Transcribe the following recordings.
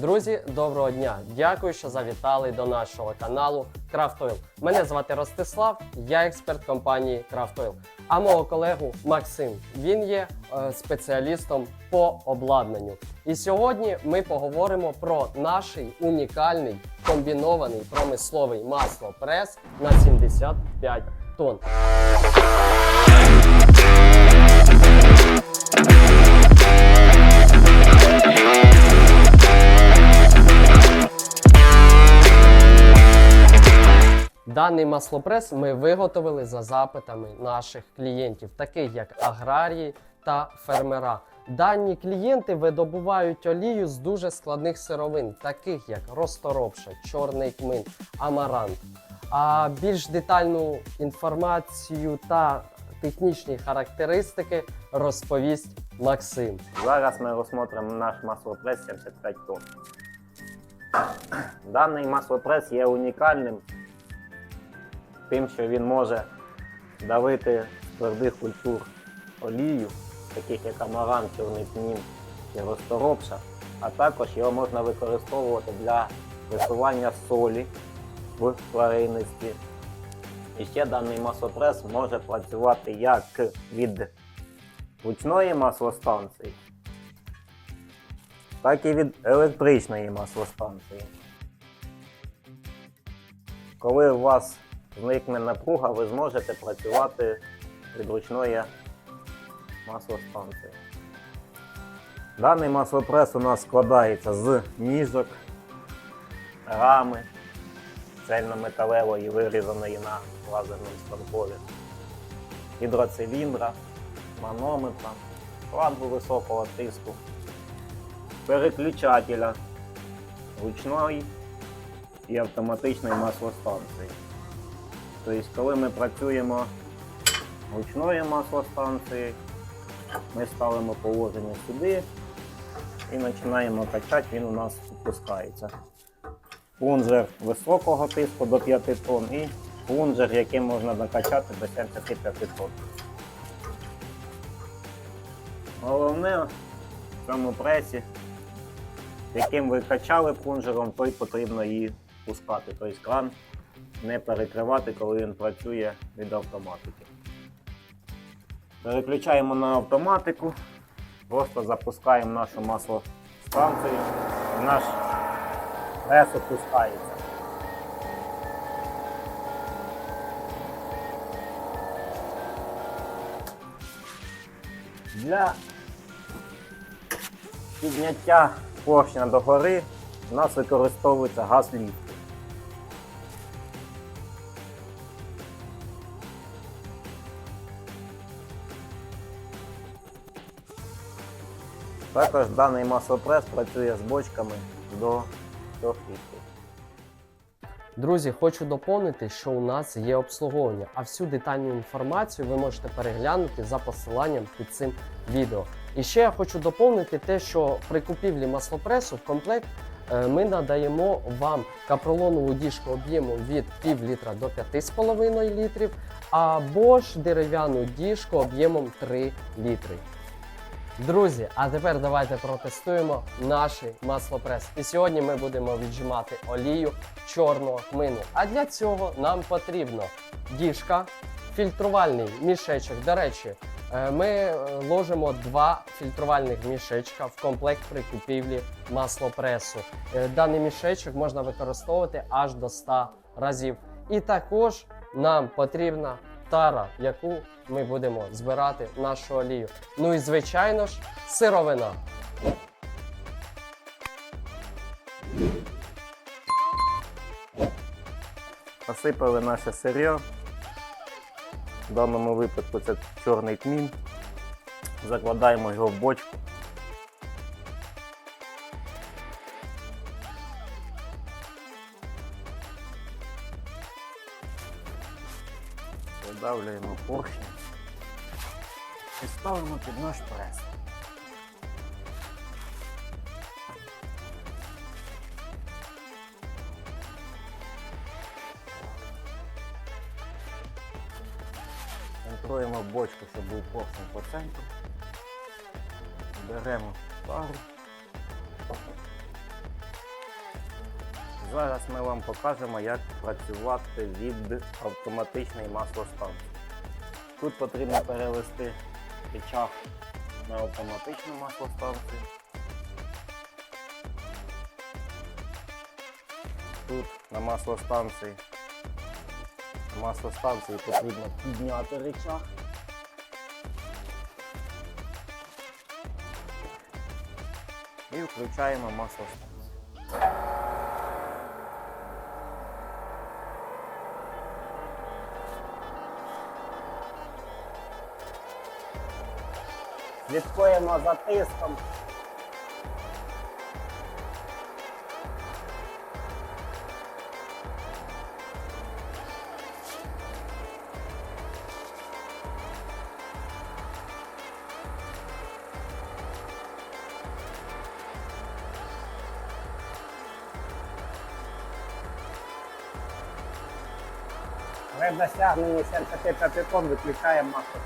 Друзі, доброго дня! Дякую, що завітали до нашого каналу Крафтойл. Мене звати Ростислав, я експерт компанії Крафтойл. А мого колегу Максим. Він є е, спеціалістом по обладнанню. І сьогодні ми поговоримо про наш унікальний комбінований промисловий маслопрес на 75 тонн. Даний маслопрес ми виготовили за запитами наших клієнтів, таких як аграрії та фермера. Дані клієнти видобувають олію з дуже складних сировин, таких як розторопша, чорний кмин, амарант. А більш детальну інформацію та технічні характеристики розповість Максим. Зараз ми розглянемо наш маслопрес 75 тонн. Даний маслопрес є унікальним тим, що він може давити твердих культур олію, таких як амарант, чорний кмін чи розторопша, а також його можна використовувати для висування солі в тваринності. І ще даний маслопрес може працювати як від ручної маслостанції, так і від електричної маслостанції. Коли у вас зникне напруга, ви зможете працювати від ручної маслостанції. Даний маслопрес у нас складається з ніжок, рами цельнометалевої, вирізаної на лазерному станкові, гідроциліндра, манометра, лампу високого тиску, переключателя ручної і автоматичної маслостанції. Тобто, коли ми працюємо ручною маслостанцією, ми ставимо положення сюди і починаємо качати, він у нас опускається. Плунжер високого тиску до 5 тонн і плунжер, яким можна накачати до 75 тонн. Головне в цьому пресі, яким ви качали плунжером, той потрібно її пускати. Тобто кран не перекривати, коли він працює від автоматики. Переключаємо на автоматику, просто запускаємо нашу маслостанцію і наш прес опускається. Для підняття поршня догори у нас використовується газ ліфт. Також даний маслопрес працює з бочками до 3 літрів. Друзі, хочу доповнити, що у нас є обслуговування, а всю детальну інформацію ви можете переглянути за посиланням під цим відео. І ще я хочу доповнити те, що при купівлі маслопресу в комплект е, ми надаємо вам капролонову діжку об'ємом від пів літра до 5,5 літрів, або ж дерев'яну діжку об'ємом 3 літри. Друзі, а тепер давайте протестуємо наш маслопрес. І сьогодні ми будемо віджимати олію чорного кмину. А для цього нам потрібно діжка, фільтрувальний мішечок. До речі, е, ми е, ложимо два фільтрувальних мішечка в комплект при купівлі маслопресу. Е, Даний мішечок можна використовувати аж до 100 разів. І також нам потрібна тара, яку ми будемо збирати нашу олію. Ну і звичайно ж, сировина. Посипали наше сир'я. В даному випадку це чорний тмін. Закладаємо його в бочку. Видавлюємо поршень і ставимо під наш прес. Центруємо бочку, щоб був поршень по центру. Беремо пару. Зараз ми вам покажемо, як працювати від автоматичної маслостанції. Тут потрібно перевести рычаг на автоматичну маслостанцію. Тут на маслостанції. На маслостанції потрібно підняти рычаг. І включаємо маслостанцію. Слідкуємо за тиском. При досягненні 75 тонн виключаємо масло.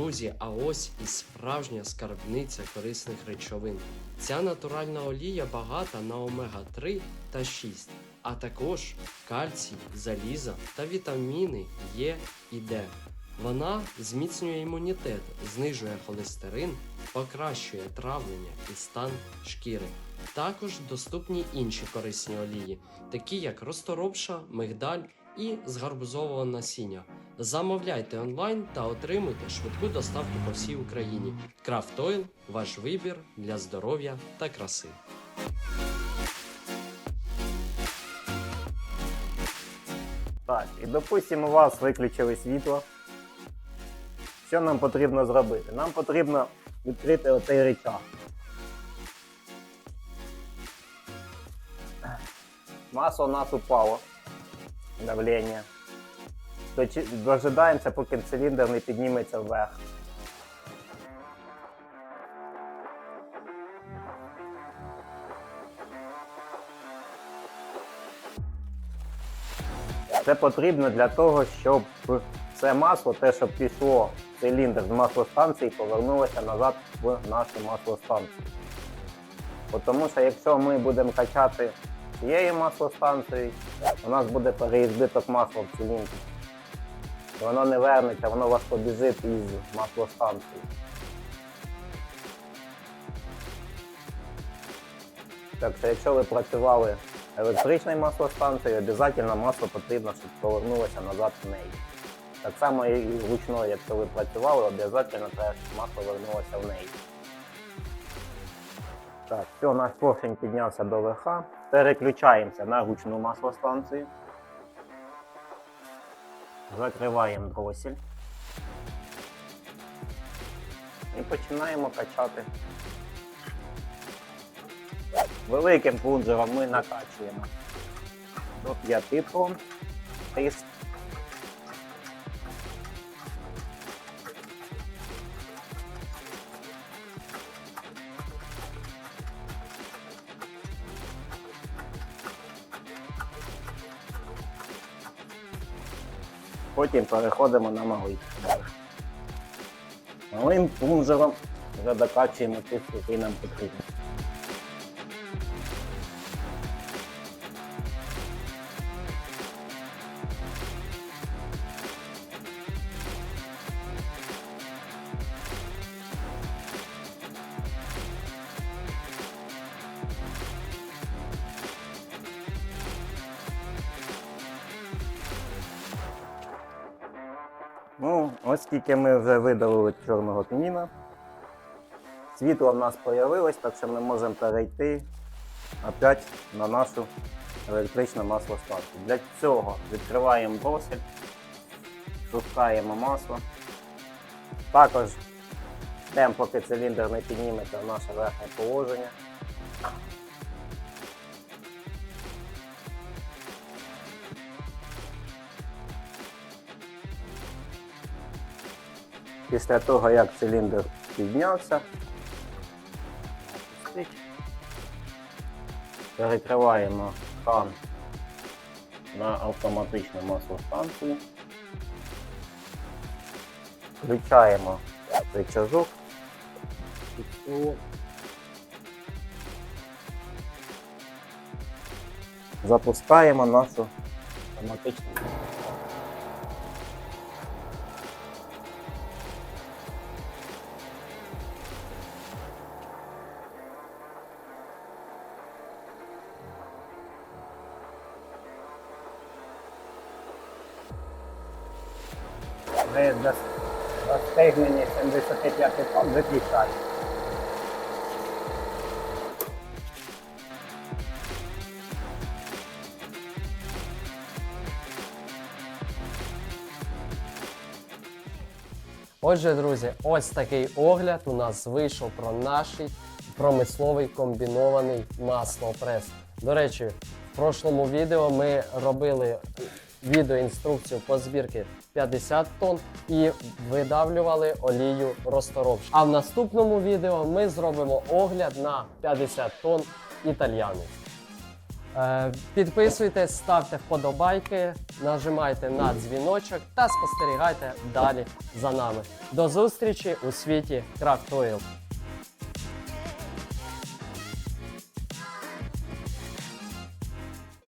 Друзі, а ось і справжня скарбниця корисних речовин. Ця натуральна олія багата на омега-3 та 6, а також кальцій, заліза та вітаміни Е і Д. Вона зміцнює імунітет, знижує холестерин, покращує травлення і стан шкіри. Також доступні інші корисні олії, такі як розторопша, мигдаль і з гарбузового насіння. Замовляйте онлайн та отримуйте швидку доставку по всій Україні. Крафт Oil – ваш вибір для здоров'я та краси. Так, і допустимо, у вас виключили світло. Що нам потрібно зробити? Нам потрібно відкрити оцей рычаг. Масло у нас упало. Давлення. Дожидаємося, поки циліндр не підніметься вверх. Це потрібно для того, щоб це масло, те, що пішло в циліндр з маслостанції, повернулося назад в нашу маслостанцію. Тому що якщо ми будемо качати цією маслостанцією, у нас буде переізбиток масла в циліндрі. Воно не вернеться, воно вас побіжить із маслостанції. Так що якщо ви працювали електричною маслостанцією, обов'язково масло потрібно, щоб повернулося назад в неї. Так само і ручною, якщо ви працювали, обов'язково треба, щоб масло вернулося в неї. Так, все, наш поршень піднявся до верха. Переключаємося на ручну маслостанцію. Закриваємо дросель. І починаємо качати. Великим плунжером ми накачуємо до 5 тонн. Тиск. Потім переходимо на малий плунжер. Малим пунжером вже докачуємо тиск, який нам потрібен. Ну, оскільки ми вже видалили чорного тміна, світло в нас з'явилось, так що ми можемо перейти опять на нашу електричну маслостанцію. Для цього відкриваємо дросель, пускаємо масло. Також ждемо, поки циліндр не підніметься в наше верхнє положення. Після того, як циліндр піднявся, перекриваємо кран на автоматичну маслостанцію. Включаємо рычажок. Запускаємо нашу автоматичну. При достигненні 75 тонн виключаємо. Отже, друзі, ось такий огляд у нас вийшов про наш промисловий комбінований маслопрес. До речі, в прошлому відео ми робили відеоінструкцію по збірці 50 тонн і видавлювали олію розторопшу. А в наступному відео ми зробимо огляд на 50 тонн італьянець. Е, Підписуйтесь, ставте вподобайки, нажимайте на дзвіночок та спостерігайте далі за нами. До зустрічі у світі Oil.